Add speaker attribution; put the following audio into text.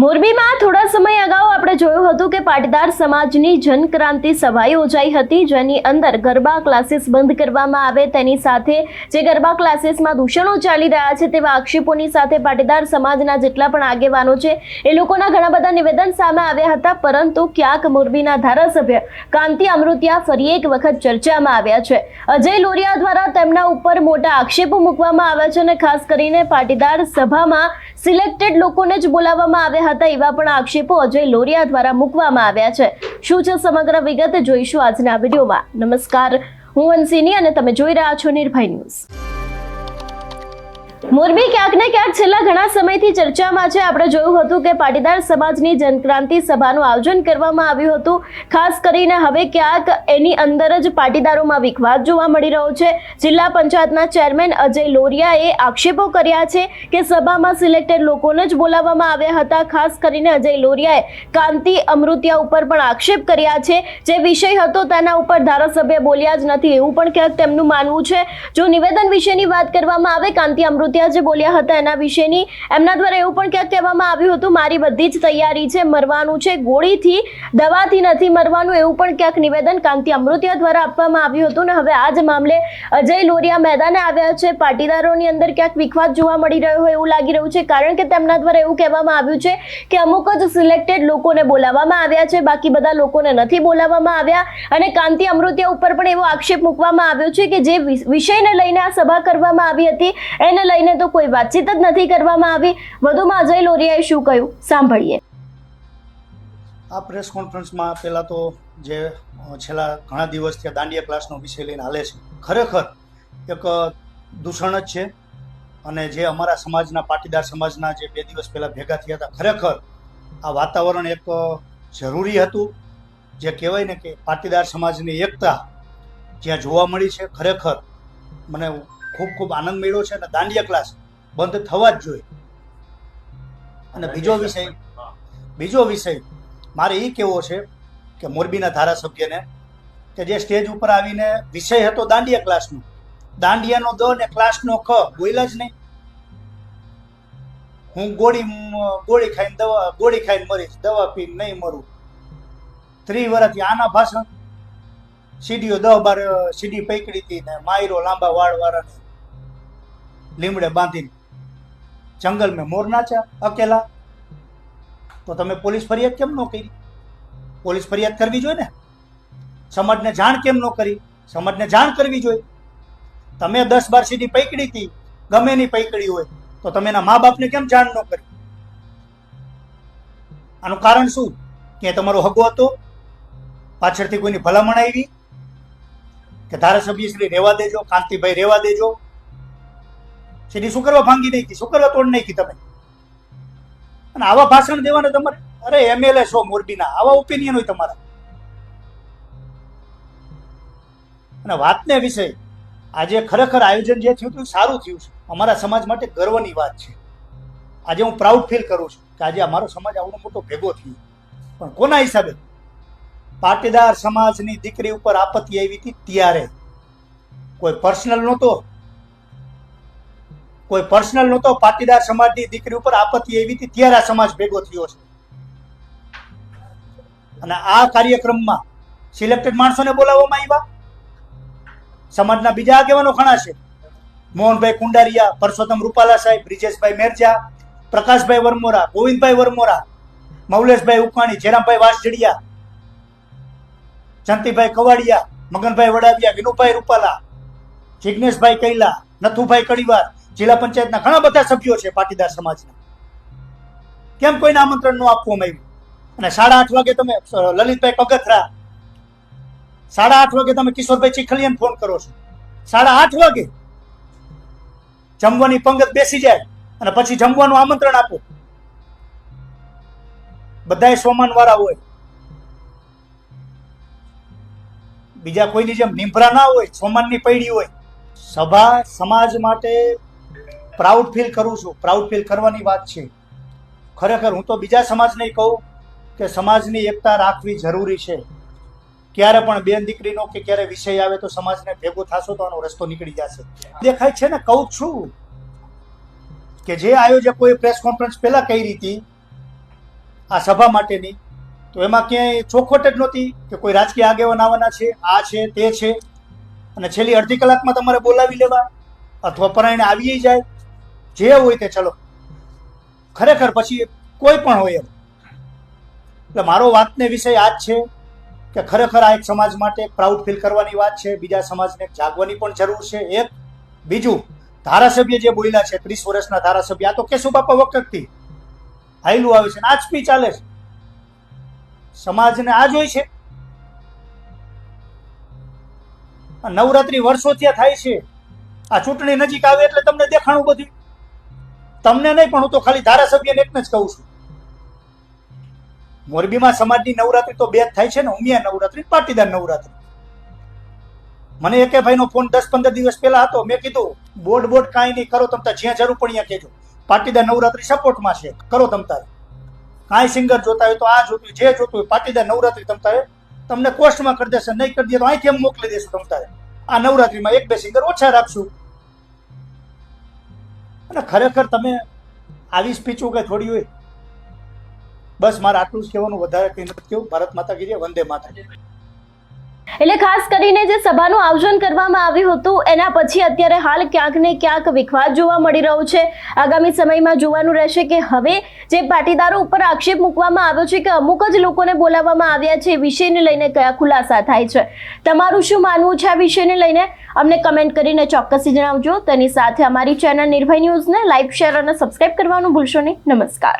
Speaker 1: મોરબીમાં થોડા સમય અગાઉ આપણે જોયું હતું કે પાટીદાર સમાજની જનક્રાંતિ સભા યોજાઈ હતી, જેની અંદર ગરબા ક્લાસીસ બંધ કરવામાં આવે. તેની સાથે જે ગરબા ક્લાસીસમાં દૂષણો ચાલી રહ્યા છે તેવા આક્ષેપોની સાથે પાટીદાર સમાજના જેટલા પણ આગેવાનો છે, એ લોકોના ઘણા બધા નિવેદન સામે આવ્યા હતા. પરંતુ ક્યાંક મોરબીના ધારાસભ્ય કાંતિ અમૃતિયા ફરી એક વખત ચર્ચામાં આવ્યા છે. અજય લોરિયા દ્વારા તેમના ઉપર મોટા આક્ષેપો મૂકવામાં આવ્યા છે અને ખાસ કરીને પાટીદાર સભામાં સિલેક્ટેડ લોકોને જ બોલાવવામાં આવ્યા હતા એવા પણ આક્ષેપો અજય લોરિયા દ્વારા મૂકવામાં આવ્યા છે. શું છે સમગ્ર વિગત જોઈશું આજના વિડીયોમાં. નમસ્કાર. હું અંશિની અને તમે જોઈ રહ્યા છો નિર્ભય ન્યૂઝ. મોરબી ક્યાંક ને ક્યાંક છેલ્લા ઘણા સમયથી ચર્ચામાં છે. આપણે જોયું હતું કે પાટીદાર સમાજની જનક્રાંતિ સભાનું આયોજન કરવામાં આવ્યું હતું. ખાસ કરીને હવે ક્યાંક એની અંદર જ પાટીદારોમાં વિખવાદ જોવા મળી રહ્યો છે. જિલ્લા પંચાયતના ચેરમેન અજય લોરિયાએ આક્ષેપો કર્યા છે કે સભામાં સિલેક્ટેડ લોકોને જ બોલાવવામાં આવ્યા હતા. ખાસ કરીને અજય લોરિયાએ કાંતિ અમૃતિયા ઉપર પણ આક્ષેપ કર્યા છે. જે વિષય હતો તેના ઉપર ધારાસભ્ય બોલ્યા જ નથી. એવું પણ ક્યાંક તેમનું માનવું છે. જો નિવેદન વિશેની વાત કરવામાં આવે, કાંતિ અમૃતિયા જે બોલ્યા હતા એના વિશેની, એમના દ્વારા એવું પણ ક્યાંક કહેવામાં આવ્યું હતું, મારી બધી જ તૈયારી છે, મરવાનું છે, ગોળીથી દવાથી નથી મરવાનું, એવું પણ ક્યાંક નિવેદન કાંતિ અમૃતિયા દ્વારા આપવામાં આવ્યું હતું. ને હવે આ જ મામલે અજય લોરિયા મેદાને આવ્યા છે. પાટીદારોની અંદર ક્યાંક વિખવાદ જોવા મળી રહ્યો હોય એવું લાગી રહ્યું છે, કારણ કે તેમના દ્વારા એવું કહેવામાં આવ્યું છે કે અમુક જ સિલેક્ટેડ લોકોને બોલાવવામાં આવ્યા છે, બાકી બધા લોકોને નથી બોલાવવામાં આવ્યા. અને કાંતિ અમૃતિયા ઉપર પણ એવો આક્ષેપ મૂકવામાં આવ્યો છે કે જે વિષયને લઈને આ સભા કરવામાં આવી હતી, એને લઈને તો કોઈ વાતચીત જ નથી કરવામાં આવી. વધુમાં અજય લોરિયાએ શું કહ્યું? સાંભળીએ.
Speaker 2: આ પ્રેસ કોન્ફરન્સમાં પહેલાં તો જે છેલ્લા ઘણા દિવસથી દાંડિયા ક્લાસનો વિષય લઈને હાલે છે, ખરેખર એક દૂષણ જ છે. અને જે અમારા સમાજના, પાટીદાર સમાજના જે બે દિવસ પહેલાં ભેગા થયા હતા, ખરેખર આ વાતાવરણ એક જરૂરી હતું. જે કહેવાય ને કે પાટીદાર સમાજની એકતા જ્યાં જોવા મળી છે, ખરેખર મને ખૂબ ખૂબ આનંદ મેળ્યો છે અને દાંડિયા ક્લાસ બંધ થવા જ જોઈએ. અને બીજો વિષય બીજો વિષય મારે એ કહેવો છે કે મોરબીના ધારાસભ્યને કે જે સ્ટેજ ઉપર આવીને વિષય હતો દાંડિયા ક્લાસનો દાંડિયાનો દ ને ક્લાસનો ખ બોલ્યા જ નહીં. હું ગોળી ગોળી ખાઈને દવા ગોળી ખાઈને મરીશ દવા પીને નહીં મરું. ત્રી વર્ષથી આના ભાષણ સીડીઓ દહ બાર સીડી પૈકડી હતી ને માયરો લાંબા વાળ વાળાને લીમડે બાંધીને જંગલ મેં મોર નાચ્યા અકેલા. તો તમે પોલીસ ફરિયાદ કેમ ન કરી? પોલીસ ફરિયાદ કરવી જોઈએ ને? સમાજને જાણ કેમ ન કરી? સમાજને જાણ કરવી જોઈએ. તમે દસ બાર સીડી પૈકડી હતી, ગમે એની પૈકડી હોય, તો તમે એના મા બાપને કેમ જાણ ન કરી? આનું કારણ શું? કે તમારો હગો હતો? પાછળથી કોઈની ભલામણ આવી? કે ધારાસભ્ય શ્રી રહેવા દેજો, કાંતિભાઈ રહેવા દેજો. શ્રી શું કરવા ભાંગી નાખી શું કરવા તોડ નાખી તમે. અને આવા ભાષણ દેવાના તમારે? અરે એમએલએ છો મોરબીના, આવા ઓપિનિયન હોય તમારા. અને વાતને વિશે આજે ખરેખર આયોજન જે થયું હતું સારું થયું છે. અમારા સમાજ માટે ગર્વની વાત છે. આજે હું પ્રાઉડ ફીલ કરું છું કે આજે અમારો સમાજ આવડો મોટો ભેગો થયો. પણ કોના હિસાબે? પાટીદાર સમાજની દીકરી ઉપર આપત્તિ આવી હતી ત્યારે. કોઈ પર્સનલ નહોતો. કોઈ પર્સનલ નહોતો. પાટીદાર સમાજની દીકરી ઉપર આપત્તિ આવી હતી ત્યારે આ સમાજ ભેગો થયો છે. અને આ કાર્યક્રમમાં સિલેક્ટેડ માણસોને બોલાવવામાં આવ્યા. સમાજના બીજા આગેવાનો ઘણા છે. મોહનભાઈ કુંડારિયા, પરસોત્તમ રૂપાલા સાહેબ, બ્રિજેશભાઈ મેરજા, પ્રકાશભાઈ વરમોરા, ગોવિંદભાઈ વરમોરા, મૌલેશભાઈ ઉકાણી જેરામભાઈ વાસજડિયા જંતીભાઈ કવાડિયા, મગનભાઈ વડાવિયા, વિનુભાઈ રૂપાલા, જિગ્નેશભાઈ કૈલા, નથુભાઈ કડીવાર, જિલ્લા પંચાયતના ઘણા બધા સભ્યો છે પાટીદાર સમાજના. કેમ કોઈને આમંત્રણ ન આપવામાં આવ્યું? અને સાડા આઠ વાગે તમે લલિતભાઈ પગથરા, સાડા આઠ વાગે તમે કિશોરભાઈ ચીખલિયાને ફોન કરો છો. સાડા આઠ વાગે જમવાની પંગત બેસી જાય અને પછી જમવાનું આમંત્રણ આપો. બધાય સોમાન વાળા હોય. બીજા કોઈની જેમ નિંભરા ના હોય, સોમાનની પૈડી હોય, સભા સમાજ માટે પ્રાઉડ ફીલ કરું છું. પ્રાઉડ ફીલ કરવાની વાત છે. ખરેખર હું તો બીજા સમાજને કહું કે સમાજની એકતા રાખવી જરૂરી છે. ક્યારે પણ બેન દીકરીનો કે ક્યારે વિષય આવે તો સમાજને ભેગો થશો તો આનો રસ્તો નીકળી જશે. દેખાય છે ને, કહું છું કે જે આયોજકોએ પ્રેસ કોન્ફરન્સ પહેલાં કરી હતી, આ સભા માટેની તો એમાં ક્યાંય ચોખવટ જ નહોતી કે કોઈ રાજકીય આગેવાન આવવાના છે, આ છે, તે છે. અને છેલ્લી અડધી કલાકમાં તમારે બોલાવી લેવા અથવા પરાયણ આવી જાય. જે હોય તે ચલો. ખરેખર પછી કોઈ પણ હોય એમ. એટલે મારો વાતને વિષય આ જ છે કે ખરેખર આ એક સમાજ માટે પ્રાઉડ ફીલ કરવાની વાત છે. બીજા સમાજને જાગવાની પણ જરૂર છે. એક. બીજું, ધારાસભ્ય જે બોલ્યા છે, ત્રીસ વર્ષના ધારાસભ્ય, આ તો કેશુબાપા વખતથી હાયલું આવે છે ને આ જ ચાલે છે. સમાજને આ જોઈ છે. નવરાત્રી વર્ષોથી થાય છે. આ ચૂંટણી નજીક આવે એટલે તમને દેખાણું બધું. તમને નહીં, પણ હું તો ખાલી ધારાસભ્યને એકને જ કહું છું. મોરબીમાં સમાજની નવરાત્રી તો બે જ થાય છે ને, ઉમિયા નવરાત્રી, પાટીદાર નવરાત્રી. મને એકે ભાઈનો ફોન દસ પંદર દિવસ પહેલા હતો. મેં કીધું બોર્ડ બોર્ડ કાંઈ નહીં કરો તમતા જ્યાં જરૂર પણ અહીંયા કહેજો. પાટીદાર નવરાત્રી સપોર્ટમાં છે. કરો તમ તારે. કાંઈ સિંગર જોતા હોય તો આ જોતું, જે જોતું હોય, પાટીદાર નવરાત્રી તમ તારે તમને કોસ્ટમાં કરી દેશે, નહીં કરી દે તો અહીંથી એમ મોકલી દેશું તમ તારે આ નવરાત્રીમાં એક બે સિંગર ઓછા રાખશું. અને ખરેખર તમે આવી સ્પીચો કે થોડી હોય. બસ મારે આટલું જ કહેવાનું, વધારે કંઈ નથી કહ્યું ભારત માતા કીજે વંદે માતા
Speaker 1: એટલે ખાસ કરીને જે સભાનું આયોજન કરવામાં આવ્યું હતું, એના પછી અત્યારે હાલ ક્યાંક ને ક્યાંક વિખવાદ જોવા મળી રહ્યો છે. આગામી સમયમાં જોવાનું રહેશે કે હવે જે પાટીદારો ઉપર આક્ષેપ મૂકવામાં આવ્યો છે કે અમુક જ લોકોને બોલાવવામાં આવ્યા છે, એ વિષયને લઈને કયા ખુલાસા થાય છે? તમારું શું માનવું છે આ વિષયને લઈને? અમને કમેન્ટ કરીને ચોક્કસથી જણાવજો. તેની સાથે અમારી ચેનલ નિર્ભય ન્યૂઝને લાઈક, શેર અને સબસ્ક્રાઇબ કરવાનું ભૂલશો નહીં. નમસ્કાર.